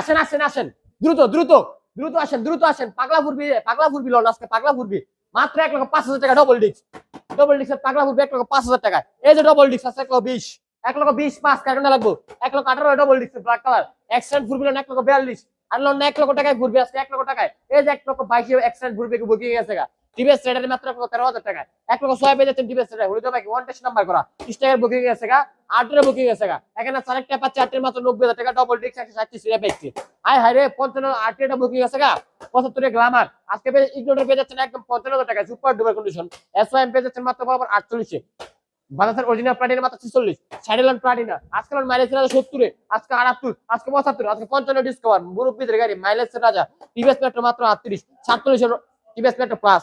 আসেন আসেন আসেন। দ্রুত দ্রুত দ্রুত আসেন দ্রুত আসেন। পাগলা ফুরবি পাগলা ফুরবি লোন আজকে, পাগলা ফুরবি। মাত্র এক লক্ষ পাঁচ হাজার টাকা ডবল ডিস্ক ডবল ডিস্কের পাগলা ফুরবি এক লক্ষ পাঁচ হাজার টাকা এই যে ডবল ডিস্ক আছে, এক লক্ষ বিশ। এক লক্ষ বিশ পাঁচ কারণে লাগবো। এক লক্ষ আঠারো double disc black colour extend ফুরবি loan এক লক্ষ বিয়াল্লিশ। আর লোন এক লক্ষ টাকায় ঘুরবে আজকে এক লক্ষ টাকায়। এই যে এক লক্ষ বাইশে এক্সটেন্ড ঘুরবে বুকিং গেছে গা। মাত্র তেরো হাজার টাকা এক লক্ষ ছয় পেয়ে যাচ্ছেন রেডার। ওয়ান টেস্ট নাম্বার করা। বুকিং গা আটের বুকিং গেছে গা। এখানে পাচ্ছে আটের মাত্র নব্বই হাজার টাকা ডবল ডিস্ক একশো ষাটটি সিরে পেয়েছি হাই রে, পঞ্চান্ন বুকিং গেছে গা। পঁচাত্তরে গ্লামার আজকে পেয়ে যাচ্ছেন একদম পঞ্চান্ন হাজার টাকা সুপার ডুবার কন্ডিশন এস ওয়াই পেয়ে যাচ্ছেন মাত্র বরাবর আটচল্লিশে অরিজিনাল প্লাটিনা মাত্র ছিচল্লিশ। সাইডেলন প্লাটিনা আজকাল মাইলেজ রাজা সত্তরে আজকে আটাত্তর, আজকে পঁচাত্তর, আজকে পঞ্চান্ন ডিসকাউন্ট মুরব্বীদের গাড়ি মাইলেজ রাজা। টিভিএস মেট্রো মাত্র আটত্রিশ। সাতচল্লিশের TVS Metro Plus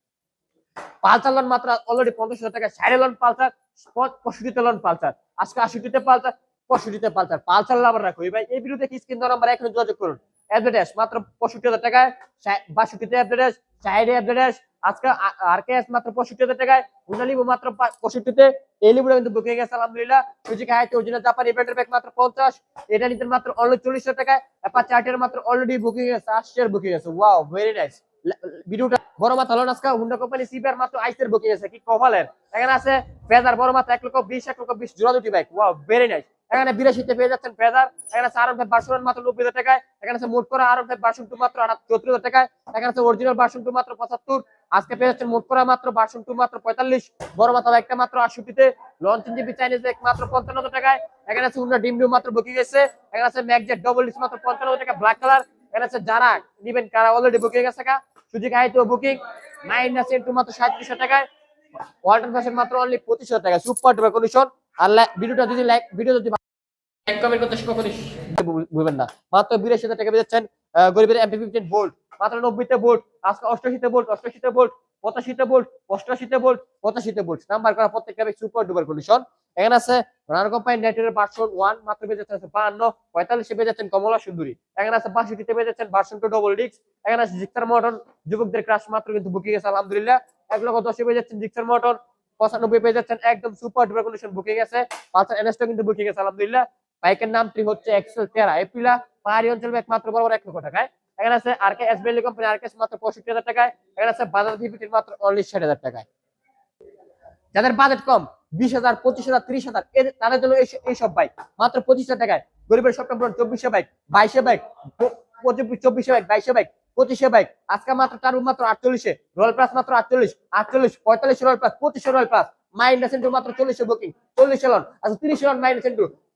Pulsar loan মাত্র অলরেডি পঞ্চাশ হাজার টাকা। সাইডে লোন পালসার পঁয়ষট্টিতে লোন পালসার। আজকে আশিটিতে পালসার, পঁয়ষট্টিতে পালসার। পালসার লাভার রাখো ভাই এই কি স্ক্রিন নাম্বার এখন যোগাযোগ করুন। অ্যাডভার্টাইজ মাত্র পঁয়ষট্টি হাজার টাকায়। বাষট্টিতে অ্যাডভার্টাইজ অ্যাডভার্টাইজ আজকে আর কে মাত্র পঁয়ষট্টি হাজার টাকায়। উনালিবু মাত্র পঁয়ষট্টিতে। এই লিবুটা কিন্তু বুকিং গেছে, আলহামদুলিল্লাহ। জাপানি ব্র্যান্ডের ব্যাগ মাত্র পঞ্চাশ। এটা নিতে মাত্র অনলি চল্লিশ হাজার টাকায়। অ্যাপা চার্টের মাত্র অলরেডি বুকিং গেছে আশির বুকিং গেছে। ওয়াও ভেরি নাইস ভিডিওটা বড় মাথা হলো আজকে হুন্ডা কোম্পানি মাত্র আইসের বুকিং আছে, কি এখানে আছে ফেজার বড় মাথা এক লক্ষ বিশ, এক লক্ষ বিশ, জোড়া দুটি বাইক ভেরি নাইস এখানে বিরাশিতে পেয়ে যাচ্ছেন ফেজার এখানে আছে বার্সন মাত্র নব্বই হাজার টাকায়। এখানে আছে মোট করা বার্সন টু মাত্র চৌত্রিশ হাজার টাকায়। এখানে আছে অরিজিনাল টু মাত্র পঁচাত্তর। আজকে পেয়ে যাচ্ছেন মোট করা মাত্র টু মাত্র পঁয়তাল্লিশ। বড় মাথা একটা মাত্র আটষট্টিতে। লঞ্চ জিবি চাইনিজ এক মাত্র পঞ্চান্ন হাজার টাকায়। এখানে আছে উন্না ডিম মাত্র বুকিং গেছে এখানে আছে ম্যাকজেট ডবল ডিস মাত্র পঞ্চান্ন হাজার টাকা ব্ল্যাক কালার এখানে আছে যারা নিবেন কারা অলরেডি বুকিং কা সুযোগ আইতো বুকিং মাইনাস আছে মাত্র সাঁত্রিশ টাকায় ওয়াল্টন ফ্যাশন মাত্র অনলি পঁচিশ হাজার টাকা সুপার ডুপার কন্ডিশন আর ভিডিওটা যদি লাইক ভিডিও যদি লাইক কমেন্ট করতে কখনই ভুলবেন না। মাত্র বিরাশি হাজার টাকা বেঁচেছেন গরিবের এমপি ফিফটিন ভোল্ট মাত্র নব্বইতে ভোল্ট আজকে অষ্টাশিতে বোল্ট অষ্টাশিতে বোল্ট পঁচাশিতে বোল্ট অষ্টাশিতে বোল্ট পঁচাশিতে বোল্ট নাম্বার করা প্রত্যেকটা সুপার ডুপার কন্ডিশন এখানে আছে রানার কোম্পানি নেটের ভার্সন ওয়ান মাত্র বাহান্ন, পঁয়তাল্লিশে কমলা সুন্দরী। এখানে আছে বাষট্টিতে ভার্সন টু ডবল ডিক্স এখানে আছে জিক্সার মটন যুবকদের ক্রাশ মাত্র কিন্তু বুকিং আছে, আলহামদুলিল্লাহ। এক লক্ষ দশে পেয়ে যাচ্ছেন জিক্সার মটন পঁচানব্বই পেয়ে যাচ্ছেন একদম সুপার ডুপার কন্ডিশন বুকিং আছে। এনএসটা কিন্তু বুকিং আছে, আলহামদুলিল্লাহ। বাইকের নামটি হচ্ছে এক্সেল তেরা এপ্রিলা। পাহাড়ি অঞ্চল একমাত্র বরাবর এক লক্ষ টাকায়। এখানে আছে আর কে কোম্পানি আর মাত্র পঁয়ষট্টি হাজার টাকায়। এখানে আছে মাত্র ষাট হাজার টাকায়। যাদের বাজেট কম, বিশ হাজার, পঁচিশ হাজার, ত্রিশ হাজার তাদের জন্য এইসব বাইক মাত্র পঁচিশ হাজার টাকায়। গরিবের সব নম্বর চব্বিশে বাইক বাইশে বাইক চব্বিশে বাইক বাইশে বাইক পঁচিশে বাইক আজকে মাত্র তার মাত্র আটচল্লিশে, রয়্যাল প্লাস মাত্র আটচল্লিশ আটচল্লিশ, পঁয়তাল্লিশ রয়্যাল প্লাস, পঁচিশে রয়্যাল প্লাস। মাইন্ড সেন্টুর মাত্র চল্লিশে বুকিং চল্লিশ লন আচ্ছা তিরিশ লন মাইন্ড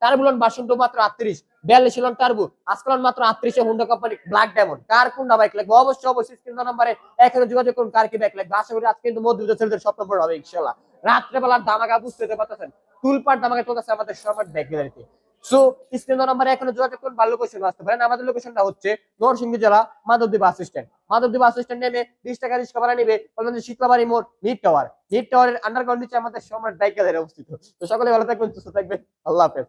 টার্বুলন বাসন্ত মাত্র আটত্রিশ, বিয়াল্লিশ লন টার্বু মাত্র আটত্রিশে হুন্ডা কোম্পানি ব্ল্যাক ডায়মন্ড কার কোনটা বাইক লাগবে? অবশ্যই অবশ্যই স্ক্রিন নাম্বারে এখানে যোগাযোগ করুন, কার কি বাইক লাগবে? আশা করি আজকে কিন্তু মধ্যবিত্ত ছেলেদের স্বপ্ন পূরণ হবে ইনশাল্লাহ রাত্রেবেলার দামাকা বুঝতে পারতেছেন। তুলপাট দামাকা চলতেছে আমাদের সবার ব্যাগ গ্যালারিতে সো স্ক্রিন নাম্বার এখনও যোগাযোগ করুন লোকেশন আসতে পারেন। আমাদের লোকেশনটা হচ্ছে নরসিংদী জেলা Madhabdi bus stand. Madhabdi bus stand নেমে বিশ টাকা রিক্সা ভাড়া নেবে বলবেন শীতলাবাড়ি মোড়, মিড টাওয়ার। মিড টাওয়ারের আন্ডারগ্রাউন্ড নিচে আমাদের সম্রাট অবস্থিত। তো সকলে ভালো থাকবেন, সুস্থ থাকবেন। আল্লাহ হাফেজ।